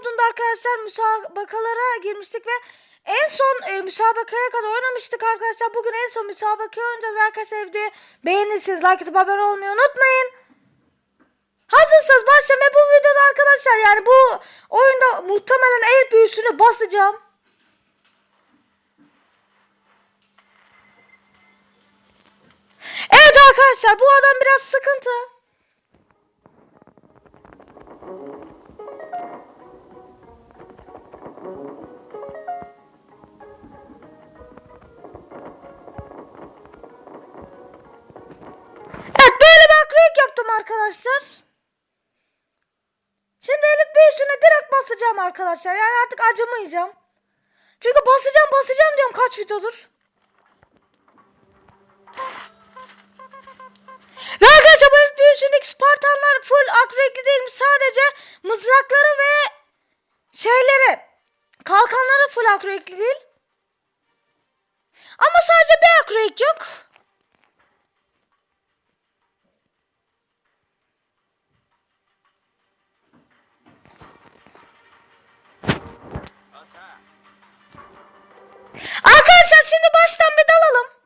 modunda arkadaşlar müsabakalara girmiştik ve en son e, müsabakaya kadar oynamıştık arkadaşlar. Bugün en son müsabakaya oynayacağız arkadaşlar. Videoyu beğenirseniz like atıp abone olmayı unutmayın. Hazırsanız başlamaya bu videoda arkadaşlar yani bu oyunda muhtemelen el büyüsünü basacağım. Evet arkadaşlar bu adam biraz sıkıntı. Arkadaşlar. Yani artık acımayacağım. Çünkü basacağım basacağım diyorum kaç videodur. Ve arkadaşlar elit büyüsündeki Spartanlar full akronikli değilmiş. Sadece mızrakları ve şeyleri kalkanları full akronikli değil. Ama sadece bir akronik yok. Arkadaşlar şimdi baştan bir dalalım.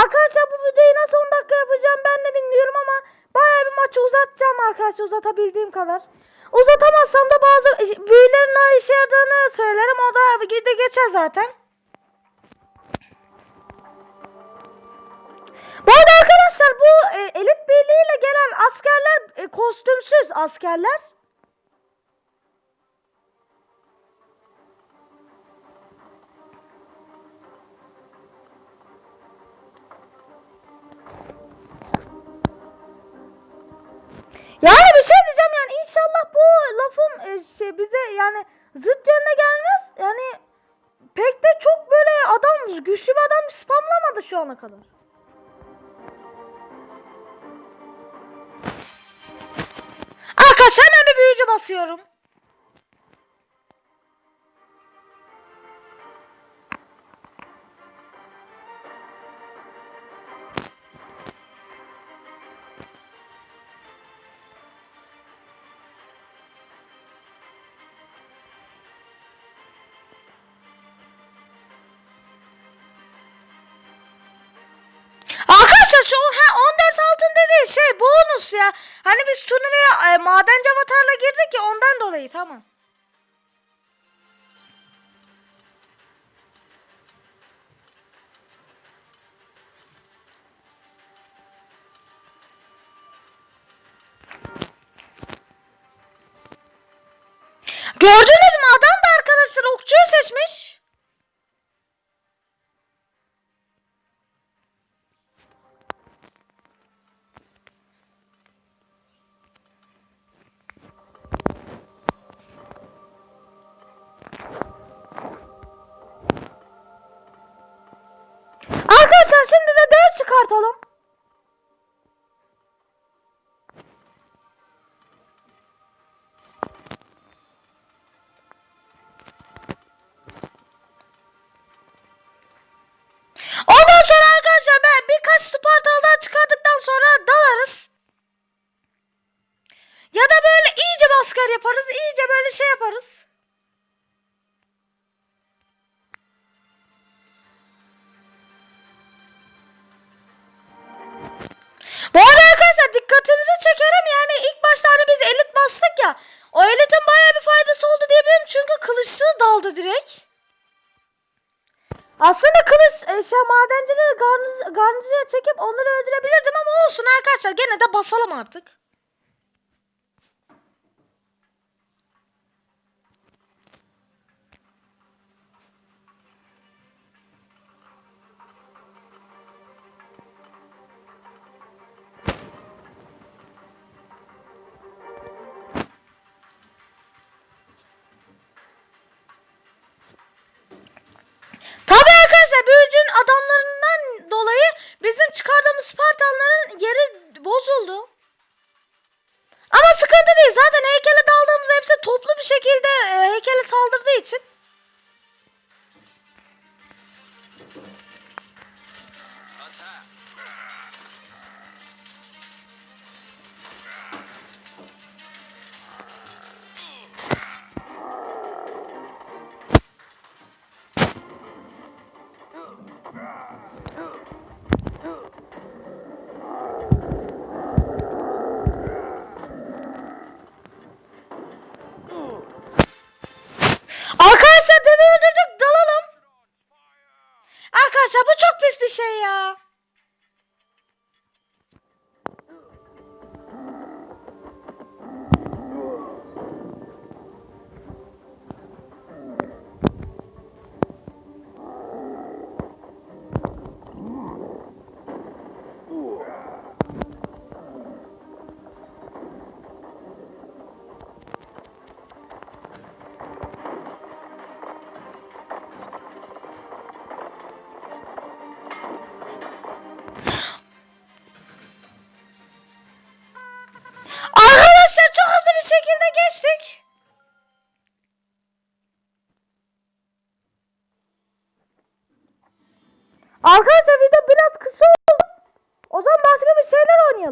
Arkadaşlar bu videoyu nasıl 10 dakika yapacağım ben de bilmiyorum ama bayağı bir maçı uzatacağım arkadaşlar uzatabildiğim kadar. Uzatamazsam da bazı büyülerin daha işe yaradığını söylerim o da video geçer zaten. Bu arada arkadaşlar bu e, elit birliğiyle gelen askerler e, kostümsüz askerler. Spamlamadı şu ana kadar. Arkadaşlar hemen bir büyücü basıyorum. Arkadaşlar şu ha 14 altın dediği şey bonus ya. Hani biz turnuvaya e, madenci avatarla girdik ya ondan dolayı tamam. Gördünüz mü adam da arkadaşlar okçuyu seçmiş. Yaparız, iyice böyle şey yaparız. Bu arada arkadaşlar dikkatinizi çekerim yani ilk başta hani biz elit bastık ya. O elitin bayağı bir faydası oldu diyebilirim çünkü kılıçlı daldı direkt. Aslında kılıç e, şey madencileri garnız, garnizeye çekip onları öldürebilirdim ama olsun arkadaşlar gene de basalım artık. Büyücünün adamlarından dolayı bizim çıkardığımız Spartanların yeri bozuldu. Ama sıkıntı değil. Zaten heykele daldığımızda hepsi toplu bir şekilde e, heykele saldırdığı için. Bu çok pis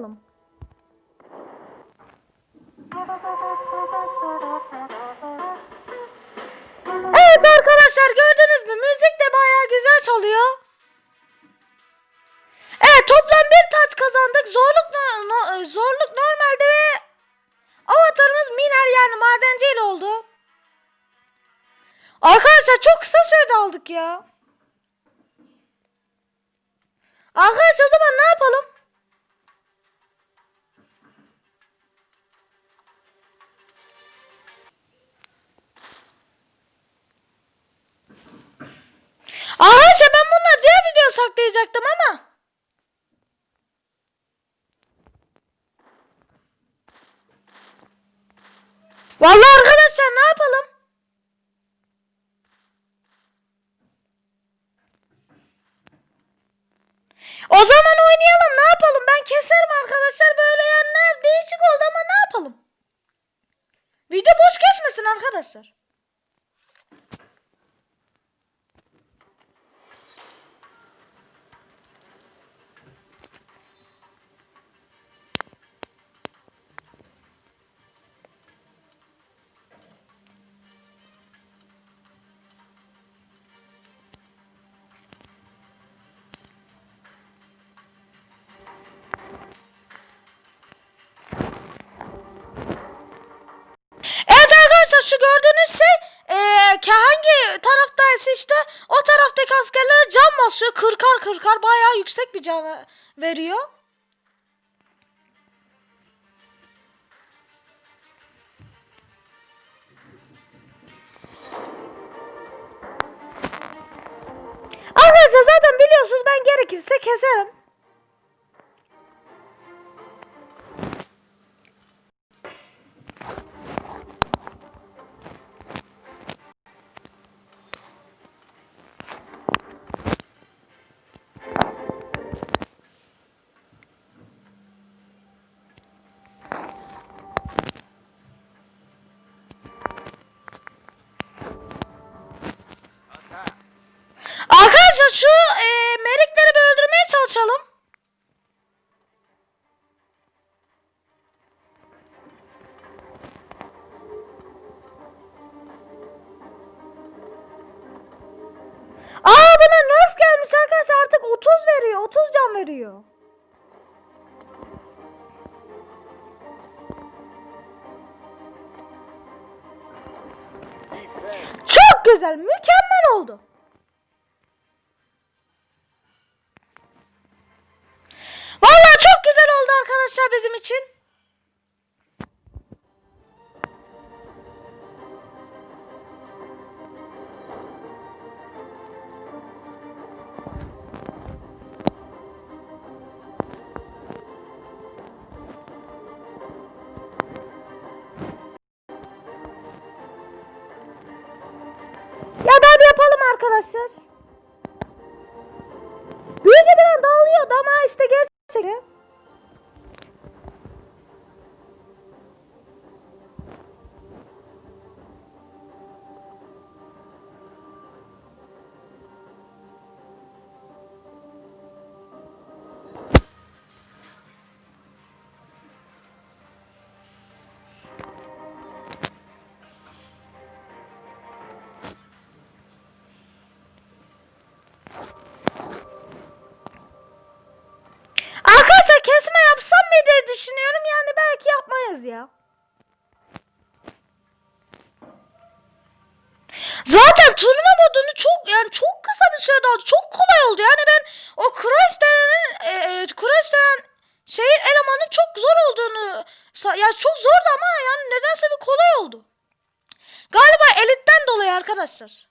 oynayalım. Evet arkadaşlar gördünüz mü? Müzik de bayağı güzel çalıyor. Evet toplam bir taç kazandık. Zorluk no- zorluk normalde ve avatarımız miner yani madenciyle oldu. Arkadaşlar çok kısa sürede aldık ya. Arkadaşlar o zaman ne yapalım? Arkadaşlar ben bunları diğer videoya saklayacaktım ama. Vallahi arkadaşlar şey eee, ki hangi taraftaysa işte o taraftaki askerlere can basıyor. Kırkar kırkar bayağı yüksek bir can veriyor. Arkadaşlar zaten biliyorsunuz ben gerekirse keserim. Defend. Çok güzel mükemmel oldu. Vallahi çok güzel oldu arkadaşlar bizim için. Arkadaşlar. düşünüyorum yani belki yapmayız ya. Zaten turnuva modunu çok yani çok kısa bir sürede aldı. Çok kolay oldu. Yani ben o Cross denen e, e Cross denen şey elemanın çok zor olduğunu yani çok zordu ama yani nedense bir kolay oldu. Galiba elitten dolayı arkadaşlar.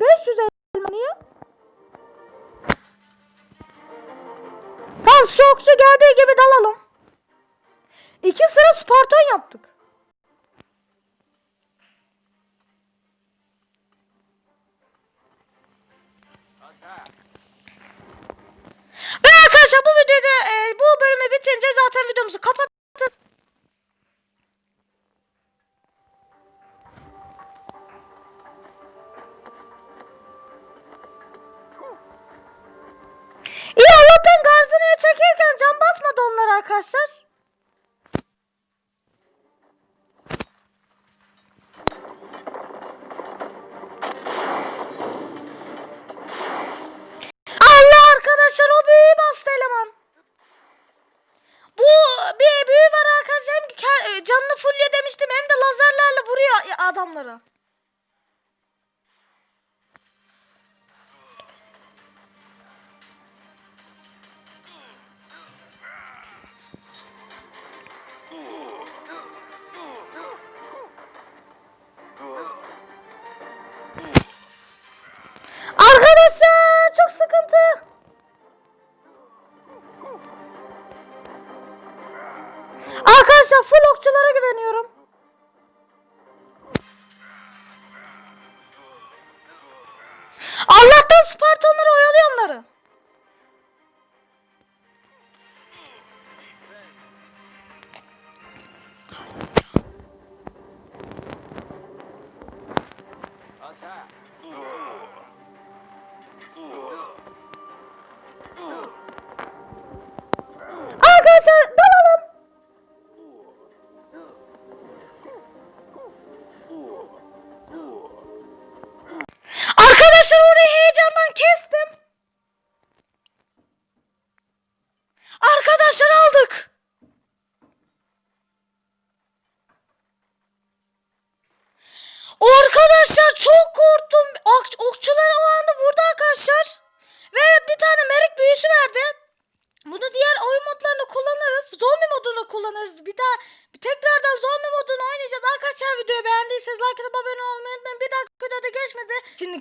500 elmanı ya. Tamam Sox'u geldiği gibi dalalım. İki sıra Spartan yaptık. Ve arkadaşlar bu videoda e, bu bölümü bitince zaten videomuzu kapat